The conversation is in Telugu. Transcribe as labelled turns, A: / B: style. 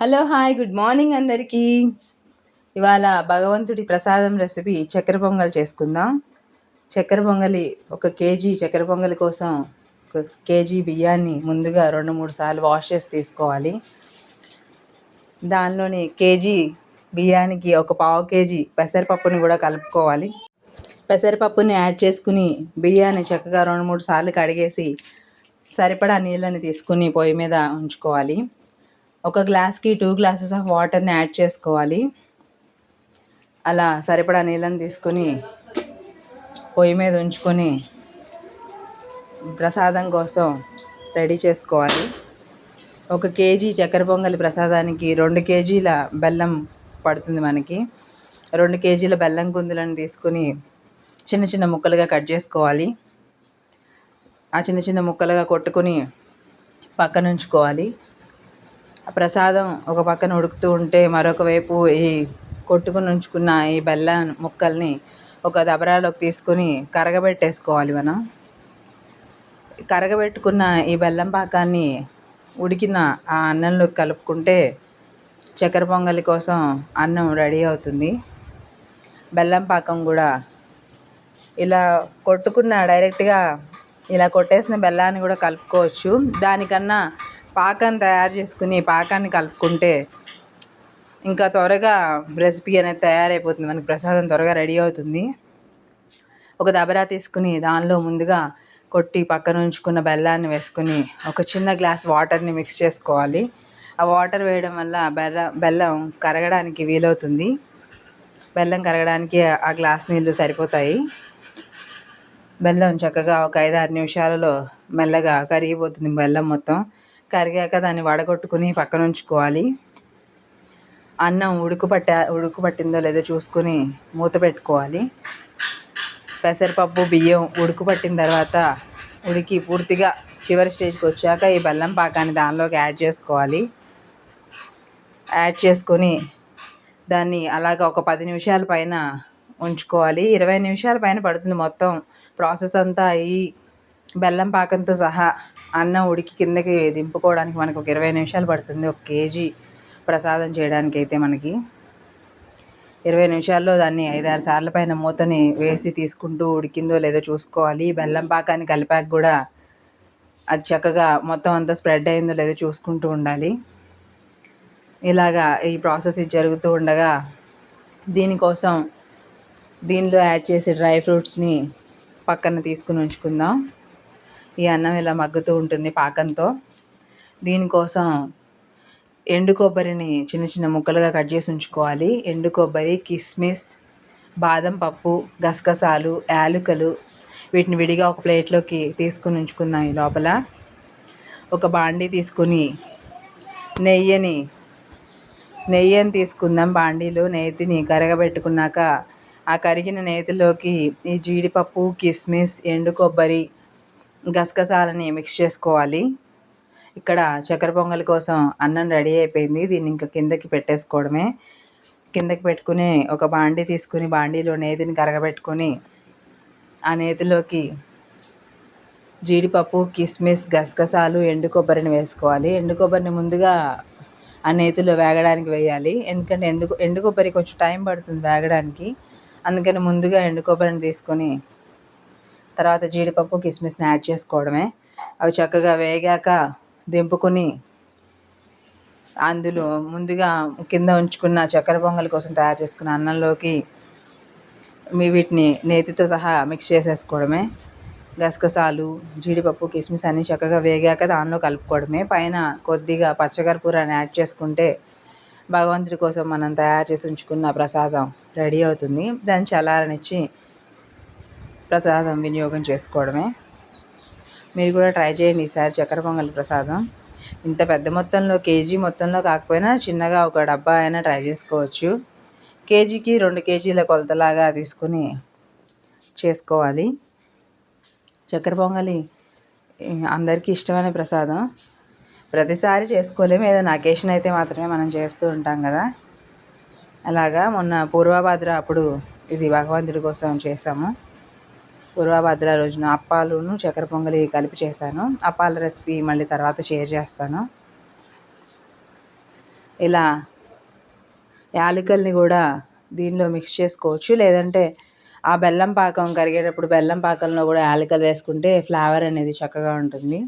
A: హలో హాయ్ గుడ్ మార్నింగ్ అందరికీ. ఇవాళ భగవంతుడి ప్రసాదం రెసిపీ చక్కెర పొంగల్ చేసుకుందాం. చక్కెర పొంగలి ఒక కేజీ చక్కెర పొంగలి కోసం ఒక కేజీ బియ్యాన్ని ముందుగా రెండు మూడు సార్లు వాష్ చేసి తీసుకోవాలి. దానిలోని కేజీ బియ్యానికి ఒక పావు కేజీ పెసరపప్పుని కూడా కలుపుకోవాలి. పెసరపప్పుని యాడ్ చేసుకుని బియ్యాన్ని చక్కగా రెండు మూడు సార్లు కడిగేసి సరిపడా నీళ్ళని తీసుకుని పొయ్యి మీద ఉంచుకోవాలి. ఒక గ్లాస్కి టూ గ్లాసెస్ ఆఫ్ వాటర్ని యాడ్ చేసుకోవాలి. అలా సరిపడా నీళ్ళని తీసుకొని పొయ్యి మీద ఉంచుకొని ప్రసాదం కోసం రెడీ చేసుకోవాలి. ఒక కేజీ చక్కెర పొంగలి ప్రసాదానికి రెండు కేజీల బెల్లం పడుతుంది మనకి. రెండు కేజీల బెల్లం కుందులను తీసుకుని చిన్న చిన్న ముక్కలుగా కట్ చేసుకోవాలి. ఆ చిన్న చిన్న ముక్కలుగా కొట్టుకుని పక్కన ఉంచుకోవాలి ప్రసాదం ఒక పక్కన ఉడుకుతూ ఉంటే మరొక వైపు ఈ కొట్టుకుని ఉంచుకున్న ఈ బెల్లం ముక్కల్ని ఒక దబరాలోకి తీసుకొని కరగబెట్టేసుకోవాలి మనం. కరగబెట్టుకున్న ఈ బెల్లం పాకాన్ని ఉడికిన ఆ అన్నంలోకి కలుపుకుంటే చక్కెర పొంగలి కోసం అన్నం రెడీ అవుతుంది. బెల్లం పాకం కూడా ఇలా కొట్టుకున్న డైరెక్ట్గా ఇలా కొట్టేసిన బెల్లాన్ని కూడా కలుపుకోవచ్చు. దానికన్నా పాకాన్ని తయారు చేసుకుని పాకాన్ని కలుపుకుంటే ఇంకా త్వరగా రెసిపీ అనేది తయారైపోతుంది. మనకి ప్రసాదం త్వరగా రెడీ అవుతుంది. ఒక దబరా తీసుకుని దానిలో ముందుగా కొట్టి పక్కన ఉంచుకున్న బెల్లాన్ని వేసుకుని ఒక చిన్న గ్లాస్ వాటర్ని మిక్స్ చేసుకోవాలి. ఆ వాటర్ వేయడం వల్ల బెల్ల బెల్లం కరగడానికి వీలవుతుంది. బెల్లం కరగడానికి ఆ గ్లాస్ నీళ్ళు సరిపోతాయి. బెల్లం చక్కగా ఒక ఐదు ఆరు నిమిషాలలో మెల్లగా కరిగిపోతుంది బెల్లం మొత్తం. కరిగాక దాన్ని వడగొట్టుకుని పక్కన ఉంచుకోవాలి. అన్నం ఉడుకుపట్ట ఉడుకుపట్టిందో ఉడుకు పట్టిందో లేదో చూసుకొని మూత పెట్టుకోవాలి. పెసరపప్పు బియ్యం ఉడుకుపట్టిన తర్వాత ఉడికి పూర్తిగా చివరి స్టేజ్కి వచ్చాక ఈ బెల్లం పాకాన్ని దానిలోకి యాడ్ చేసుకోవాలి. యాడ్ చేసుకొని దాన్ని అలాగ ఒక పది నిమిషాల పైన ఉంచుకోవాలి. ఇరవై నిమిషాల పైన పడుతుంది మొత్తం. ప్రాసెస్ అంతా అయ్యి బెల్లం పాకంతో సహా అన్నం ఉడికి కిందకి దింపుకోవడానికి మనకు ఒక ఇరవై నిమిషాలు పడుతుంది. ఒక కేజీ ప్రసాదం చేయడానికి అయితే మనకి ఇరవై నిమిషాల్లో దాన్ని ఐదారు సార్ల పైన మూతని వేసి తీసుకుంటూ ఉడికిందో లేదో చూసుకోవాలి. బెల్లం పాకాన్ని కలిపాక కూడా అది చక్కగా మొత్తం అంతా స్ప్రెడ్ అయిందో లేదో చూసుకుంటూ ఉండాలి. ఇలాగా ఈ ప్రాసెస్ ఇది జరుగుతూ ఉండగా దీనికోసం దీనిలో యాడ్ చేసే డ్రై ఫ్రూట్స్ని పక్కన తీసుకుని ఉంచుకుందాం. ఈ అన్నం ఇలా మగ్గుతూ ఉంటుంది పాకంతో. దీనికోసం ఎండు కొబ్బరిని చిన్న చిన్న ముక్కలుగా కట్ చేసి ఉంచుకోవాలి. ఎండు కొబ్బరి కిస్మిస్ బాదం పప్పు గసగసాలు యాలకులు వీటిని విడిగా ఒక ప్లేట్లోకి తీసుకుని ఉంచుకుందాం ఈ లోపల. ఒక బాండీ తీసుకుని నెయ్యిని నెయ్యిని తీసుకుందాం బాండీలో. నేతిని కరగబెట్టుకున్నాక ఆ కరిగిన నేతిలోకి ఈ జీడిపప్పు కిస్మిస్ ఎండు కొబ్బరి గసగసాలని మిక్స్ చేసుకోవాలి. ఇక్కడ చక్కెర పొంగల్ కోసం అన్నం రెడీ అయిపోయింది. దీన్ని ఇంకా కిందకి పెట్టేసుకోవడమే. కిందకి పెట్టుకుని ఒక బాండీ తీసుకుని బాండీలో నేతిని కరగబెట్టుకొని ఆ నేతిలోకి జీడిపప్పు కిస్మిస్ గసగసాలు ఎండు కొబ్బరిని వేసుకోవాలి. ఎండు కొబ్బరిని ముందుగా ఆ నేతిలో వేగడానికి వేయాలి. ఎందుకంటే ఎందుకు ఎండు కొబ్బరి కొంచెం టైం పడుతుంది వేగడానికి. అందుకని ముందుగా ఎండు కొబ్బరిని తీసుకొని తర్వాత జీడిపప్పు కిస్మిస్ని యాడ్ చేసుకోవడమే. అవి చక్కగా వేగాక దింపుకొని అందులో ముందుగా కింద ఉంచుకున్న చక్కెర పొంగల్ కోసం తయారు చేసుకున్న అన్నంలోకి మీ వీటిని నేతితో సహా మిక్స్ చేసేసుకోవడమే. గసగసాలు జీడిపప్పు కిస్మిస్ అన్నీ చక్కగా వేగాక దానిలో కలుపుకోవడమే. పైన కొద్దిగా పచ్చకర్పూరాన్ని యాడ్ చేసుకుంటే భగవంతుడి కోసం మనం తయారు చేసి ఉంచుకున్న ప్రసాదం రెడీ అవుతుంది. దాన్ని చల్లారనిచ్చి ప్రసాదం వినియోగం చేసుకోవడమే. మీరు కూడా ట్రై చేయండి ఈసారి చక్కెర పొంగల్ ప్రసాదం. ఇంత పెద్ద మొత్తంలో కేజీ మొత్తంలో కాకపోయినా చిన్నగా ఒక డబ్బా అయినా ట్రై చేసుకోవచ్చు. కేజీకి రెండు కేజీల కొలతలాగా తీసుకుని చేసుకోవాలి. చక్కెర పొంగలి అందరికీ ఇష్టమైన ప్రసాదం. ప్రతిసారి చేసుకోలేము ఏదైనా అకేషన్ అయితే మాత్రమే మనం చేస్తూ ఉంటాం కదా. అలాగా మొన్న పూర్వభాద్ర అప్పుడు ఇది భగవంతుడి కోసం చేసాము పూర్వభద్ర రోజున అప్పాలును చక్కెర పొంగలి కలిపి చేశాను. అప్పాల రెసిపీ మళ్ళీ తర్వాత షేర్ చేస్తాను. ఇలా యాలకల్ని కూడా దీనిలో మిక్స్ చేసుకోవచ్చు. లేదంటే ఆ బెల్లం పాకం కరిగేటప్పుడు బెల్లం పాకంలో కూడా యాలకులు వేసుకుంటే ఫ్లేవర్ అనేది చక్కగా ఉంటుంది.